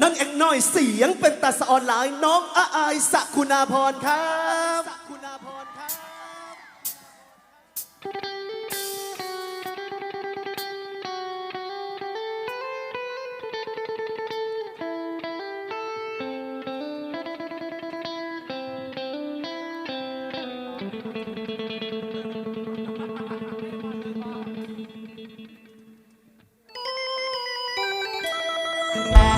นั่งเอกน้อยเสียงเป็นตัดสะออนหลายน้องอาอายสกุณาพรครับคุณาพรครับส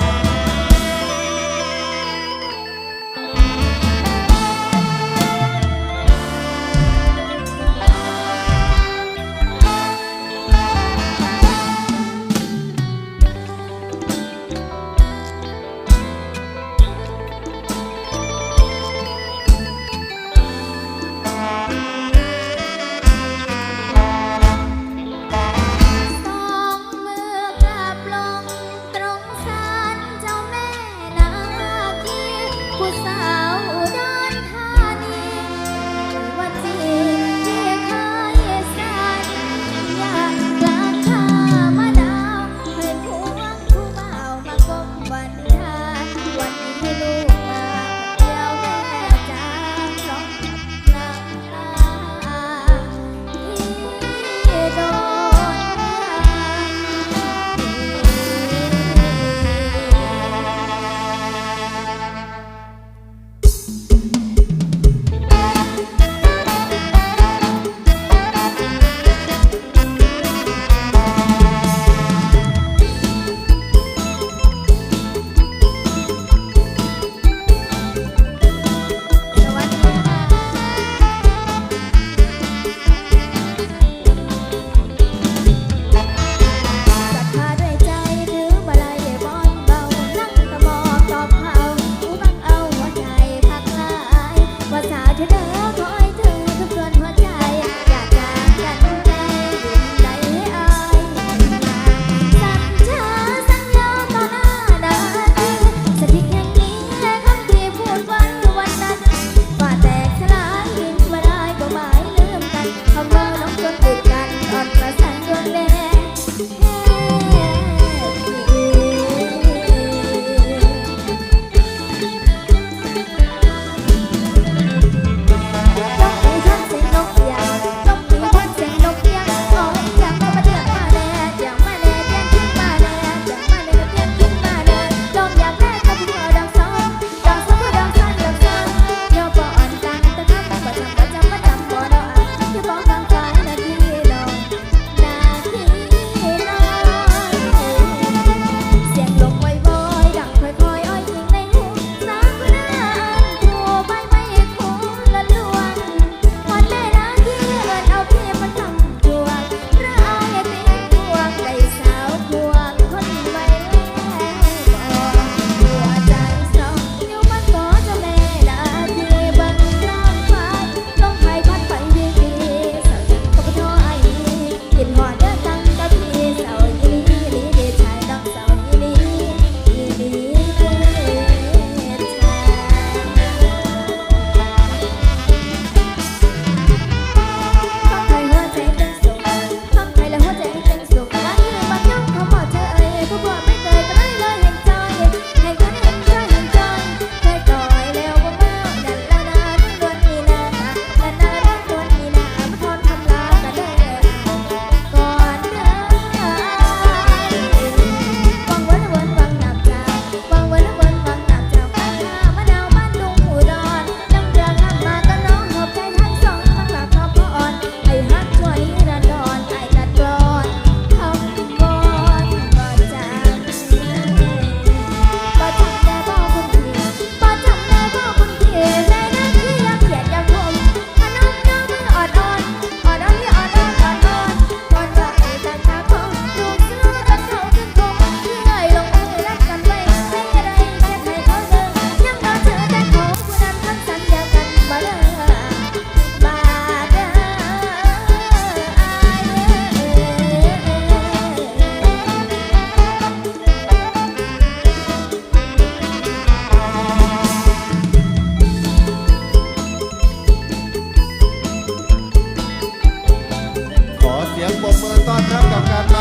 เสียงปมบมือต้อนรับกับการ